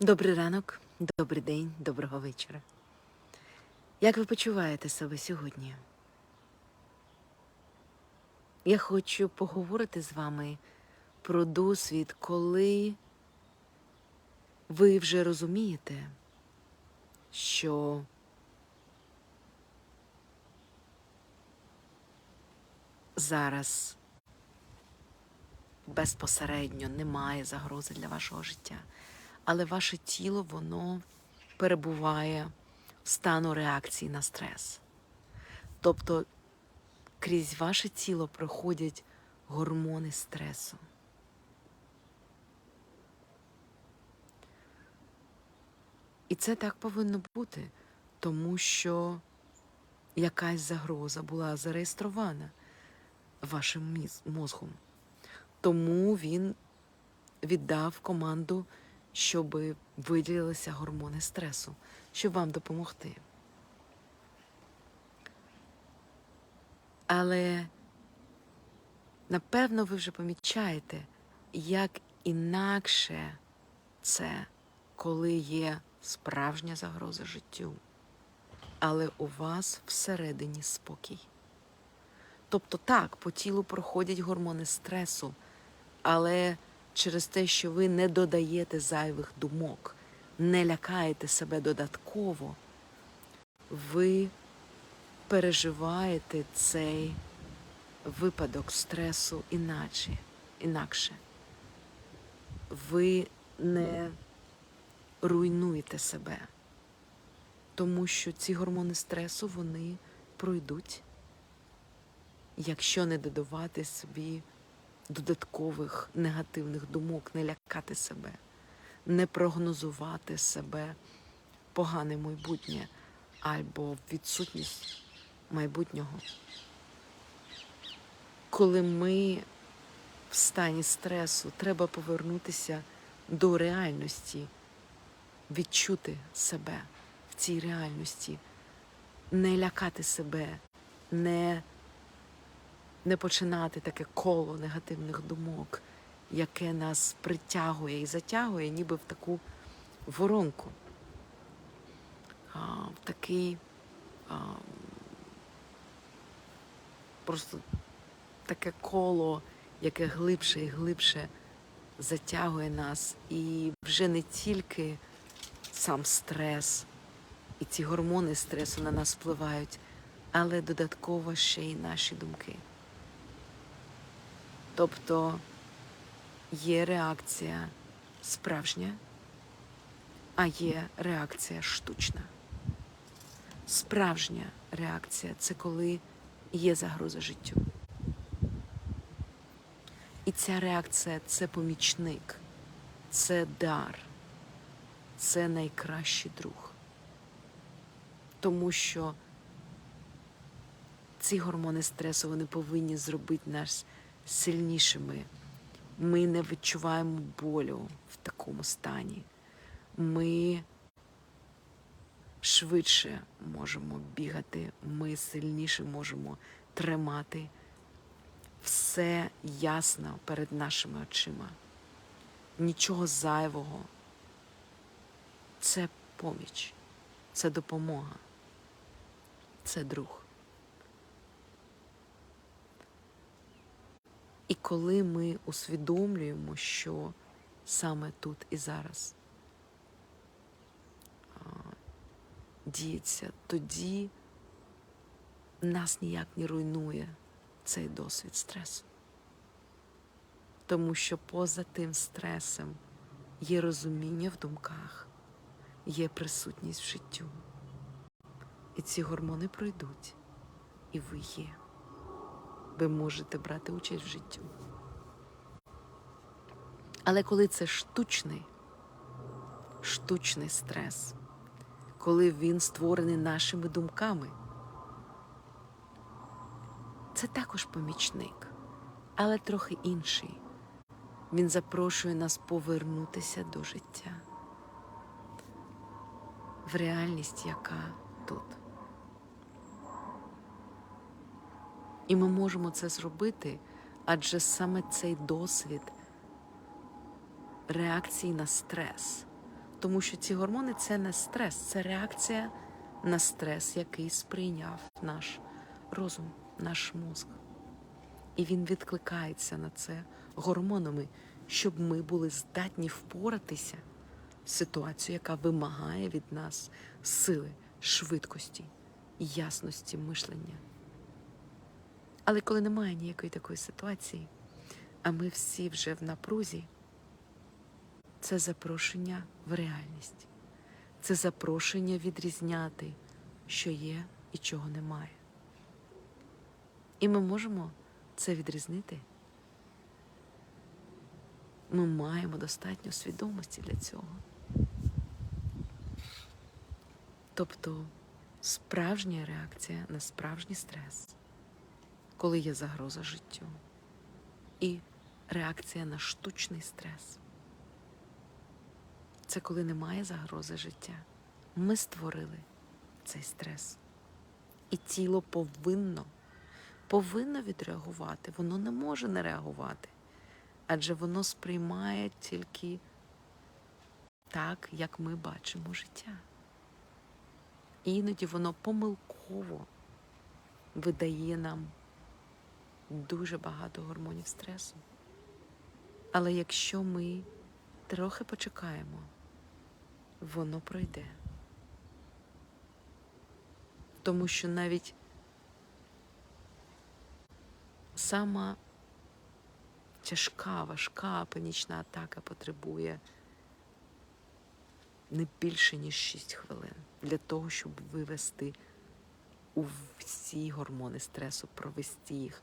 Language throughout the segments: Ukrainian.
Добрий ранок, добрий день, доброго вечора. Як ви почуваєте себе сьогодні? Я хочу поговорити з вами про досвід, коли ви вже розумієте, що зараз безпосередньо немає загрози для вашого життя, але ваше тіло воно перебуває в стану реакції на стрес. Тобто крізь ваше тіло проходять гормони стресу. І це так повинно бути, тому що якась загроза була зареєстрована вашим мозгом. Тому він віддав команду, щоб виділилися гормони стресу, щоб вам допомогти. Але напевно ви вже помічаєте, як інакше це, коли є справжня загроза життю, але у вас всередині спокій. Тобто так, по тілу проходять гормони стресу, але через те, що ви не додаєте зайвих думок, не лякаєте себе додатково, ви переживаєте цей випадок стресу іначе, інакше. Ви не руйнуєте себе, тому що ці гормони стресу вони пройдуть якщо не додавати собі додаткових негативних думок, не лякати себе, не прогнозувати себе погане майбутнє або відсутність майбутнього. Коли ми в стані стресу, треба повернутися до реальності, відчути себе в цій реальності, не лякати себе, не не починати таке коло негативних думок, яке нас притягує і затягує, ніби в таку воронку, а, в такий а, просто таке коло, яке глибше і глибше затягує нас, і вже не тільки сам стрес і ці гормони стресу на нас впливають, але додатково ще й наші думки. Тобто є реакція справжня, а є реакція штучна. Справжня реакція це коли є загроза життю. І ця реакція це помічник, це дар, це найкращий друг. Тому що ці гормони стресу вони повинні зробити нас сильнішими. Ми не відчуваємо болю в такому стані. Ми швидше можемо бігати, ми сильніше можемо тримати. Все ясно перед нашими очима. Нічого зайвого. Це поміч, це допомога, це друг. І коли ми усвідомлюємо, що саме тут і зараз діється, тоді нас ніяк не руйнує цей досвід стресу. Тому що поза тим стресом є розуміння в думках, є присутність в життю. І ці гормони пройдуть, і ви є ви можете брати участь в житті. Але коли це штучний, штучний стрес, коли він створений нашими думками, це також помічник, але трохи інший. Він запрошує нас повернутися до життя, в реальність, яка тут. І ми можемо це зробити, адже саме цей досвід реакції на стрес, Тому що ці гормони це не стрес, це реакція на стрес, який сприйняв наш розум, наш мозк. І він відкликається на це гормонами, щоб ми були здатні впоратися з ситуацією, яка вимагає від нас сили, швидкості, ясності мишлення. Але коли немає ніякої такої ситуації, а ми всі вже в напрузі, це запрошення в реальність, це запрошення відрізняти, що є і чого немає. І ми можемо це відрізнити. Ми маємо достатньо свідомості для цього. Тобто справжня реакція на справжній стрес, коли є загроза життю, і реакція на штучний стрес. Це коли немає загрози життя. Ми створили цей стрес. І тіло повинно, повинно відреагувати. Воно не може не реагувати. Адже воно сприймає тільки так, як ми бачимо життя. Іноді воно помилково видає нам дуже багато гормонів стресу. Але якщо ми трохи почекаємо, воно пройде. Тому що навіть сама тяжка, важка панічна атака потребує не більше, ніж 6 хвилин для того, щоб вивести у всі гормони стресу, провести їх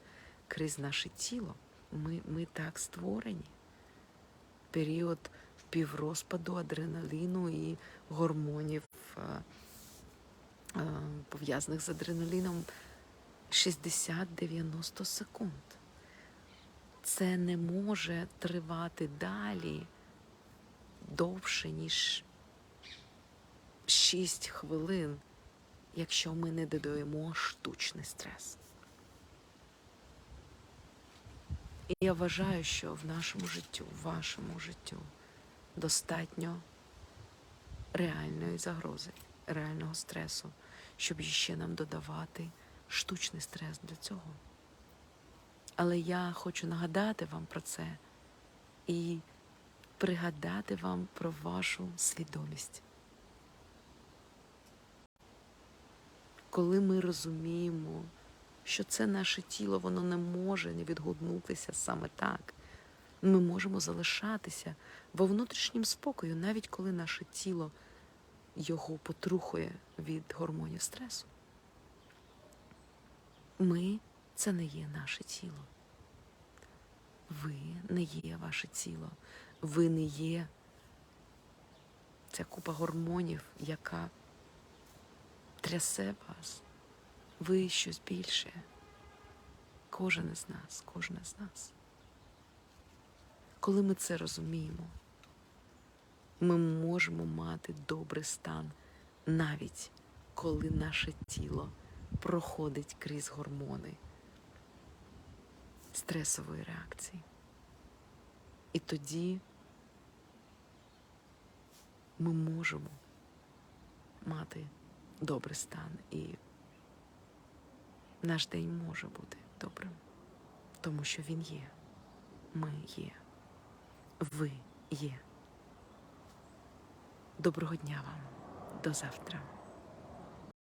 крізь наше тіло. Ми, ми так створені. Період піврозпаду адреналіну і гормонів, е, е, пов'язаних з адреналіном, 60-90 секунд. Це не може тривати далі довше, ніж 6 хвилин, якщо ми не додаємо штучний стрес. І я вважаю, що в нашому життю, в вашому життю достатньо реальної загрози, реального стресу, щоб ще нам додавати штучний стрес для цього. Але я хочу нагадати вам про це і пригадати вам про вашу свідомість. Коли ми розуміємо, що це наше тіло, воно не може не відгукнутися саме так. Ми можемо залишатися во внутрішнім спокою, навіть коли наше тіло його потрухує від гормонів стресу. Ми це не є наше тіло. Ви не є ваше тіло. Ви не є ця купа гормонів, яка трясе вас. Ви щось більше. Кожен із нас, кожен із нас. Коли ми це розуміємо, ми можемо мати добрий стан, навіть коли наше тіло проходить крізь гормони стресової реакції. І тоді ми можемо мати добрий стан і наш день може бути добрим, тому що він є. Ми є. Ви є. Доброго дня вам. До завтра.